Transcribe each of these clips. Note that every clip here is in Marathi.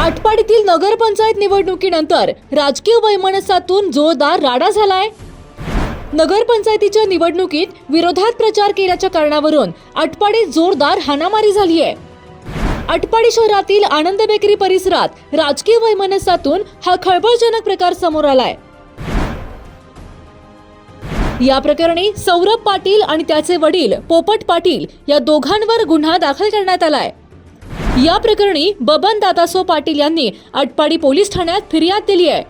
आटपाडीतील नगरपंचायत निवडणुकीनंतर राजकीय वैमनस्यातून जोरदार राडा झालाय. नगरपंचायतीच्या निवडणुकीत विरोधात प्रचार केल्याच्या कारणावरून आटपाडीत जोरदार हाणामारी झाली आहे आटपाडी शहरातील आनंद बेकरी परिसरात राजकीय वैमनस्यातून हा खळबळजनक प्रकार समोर आलाय. या प्रकरणी सौरभ पाटील आणि त्याचे वडील पोपट पाटील या दोघांवर गुन्हा दाखल करण्यात आलाय. या प्रकरणी बबन दादासो पाटील यांनी आटपाडी पोलीस ठाण्यात फिर्याद दिली आहे.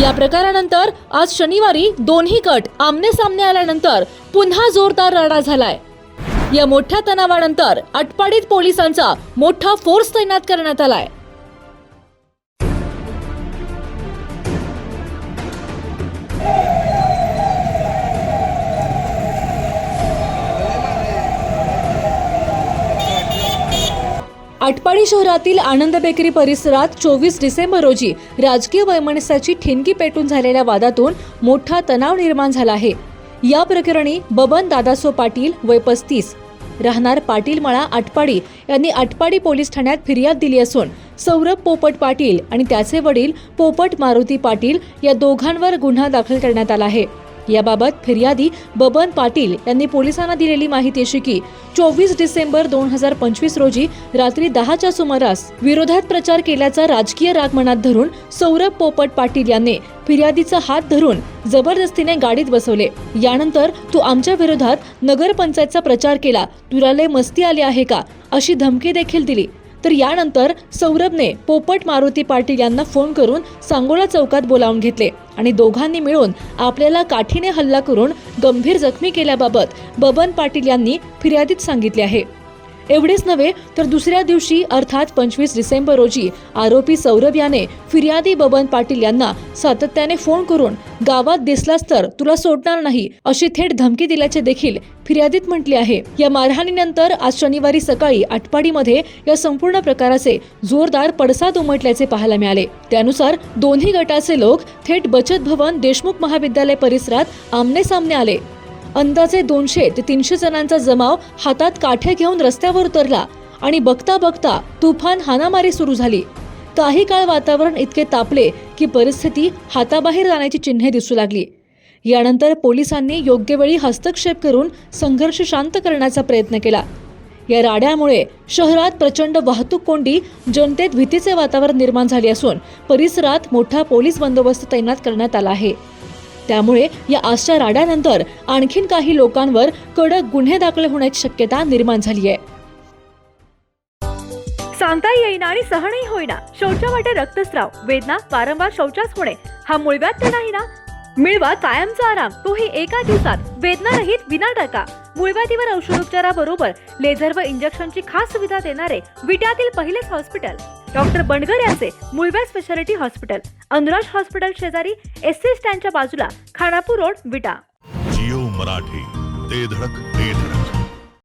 या प्रकारानंतर आज शनिवारी दोन्ही गट आमने सामने आल्यानंतर पुन्हा जोरदार राडा झालाय. या मोठ्या तणावानंतर आटपाडीत पोलिसांचा मोठा फोर्स तैनात करण्यात आलाय. आटपाडी शहरातील आनंद बेकरी परिसरात चोवीस डिसेंबर रोजी राजकीय वैमनस्याची ठिणगी पेटून झालेल्या वादातून मोठा तणाव निर्माण झाला आहे. या प्रकरणी बबन दादासो पाटील वय पस्तीस. राहणार पाटीलमाळा आटपाडी यांनी आटपाडी पोलीस ठाण्यात फिर्याद दिली असून सौरभ पोपट पाटील आणि त्याचे वडील पोपट मारुती पाटील या दोघांवर गुन्हा दाखल करण्यात आला आहे. याबाबत फिर्यादी बबन पाटील यांनी पोलिसांना दिलेली माहिती अशी की चोवीस डिसेंबर दोन हजार पंचवीस रोजी रात्री दहाच्या सुमारास विरोधात प्रचार केल्याचा राजकीय राग मनात धरून सौरभ पोपट पाटील यांनी फिर्यादीचा हात धरून जबरदस्तीने गाडीत बसवले. यानंतर तू आमच्या विरोधात नगरपंचायतचा प्रचार केला तुला लय मस्ती आली आहे का अशी धमकी देखील दिली. तर यानंतर सौरभने पोपट मारुती पाटील यांना फोन करून सांगोला चौकात बोलावून घेतले आणि दोघांनी मिळून आपल्याला काठीने हल्ला करून गंभीर जखमी केल्याबाबत बबन पाटील यांनी फिर्यादीत सांगितले आहे. एवढेच नव्हे तर दुसऱ्या दिवशी अर्थात पंचवीस डिसेंबर रोजी आरोपी सौरभ याने फिर्यादी बबन पाटील यांना सातत्याने फोन करून गावात दिसलास तर तुला सोडणार नाही अशी थेट धमकी दिल्याचे देखील फिर्यादीत म्हटले आहे. या मारहाणीनंतर आज शनिवारी सकाळी आटपाडीमध्ये या संपूर्ण प्रकाराचे जोरदार पडसाद उमटल्याचे पाहायला मिळाले. त्यानुसार दोन्ही गटाचे लोक थेट बचत भवन देशमुख महाविद्यालय परिसरात आमने सामने आले. अंदाजे दोनशे ते तीनशे जणांचा जमाव हातात काठ्या घेऊन रस्त्यावर उतरला आणि बघता बघता तुफान हानामारी सुरू झाली. काही काळ वातावरण इतके तापले की परिस्थिती हाताबाहेर जाण्याची चिन्हे दिसू लागली. यानंतर पोलिसांनी योग्य वेळी हस्तक्षेप करून संघर्ष शांत करण्याचा प्रयत्न केला. या राड्यामुळे शहरात प्रचंड वाहतूक कोंडी जनतेत भीतीचे वातावरण निर्माण झाले असून परिसरात मोठा पोलीस बंदोबस्त तैनात करण्यात आला आहे. त्यामुळे या आजच्या राड्यानंतर आणखीन काही लोकांवर कडक गुन्हे दाखल होण्याची शक्यता निर्माण झाली आहे. सांगता येईना आणि सहनही होईना. शौचावाटे रक्तस्राव. वेदना वारंवार शौचास होणे. हा मुळव्यात तर नाही ना? मिळवा कायमचा आराम. तोही एका दिवसात. वेदना रहित विना टाका मुळव्यातीवर औषधोपचाराबरोबर लेझर व इंजेक्शनची खास सुविधा देणारे विट्यातील पहिलेच हॉस्पिटल. डॉक्टर बंडगर यांचे मुळव्यात स्पेशालिटी हॉस्पिटल. अनुराज हॉस्पिटल शेजारी एस सी स्टँडच्या बाजूला खानापूर रोड विटा. जिओ मराठी ते धडक ते धडक.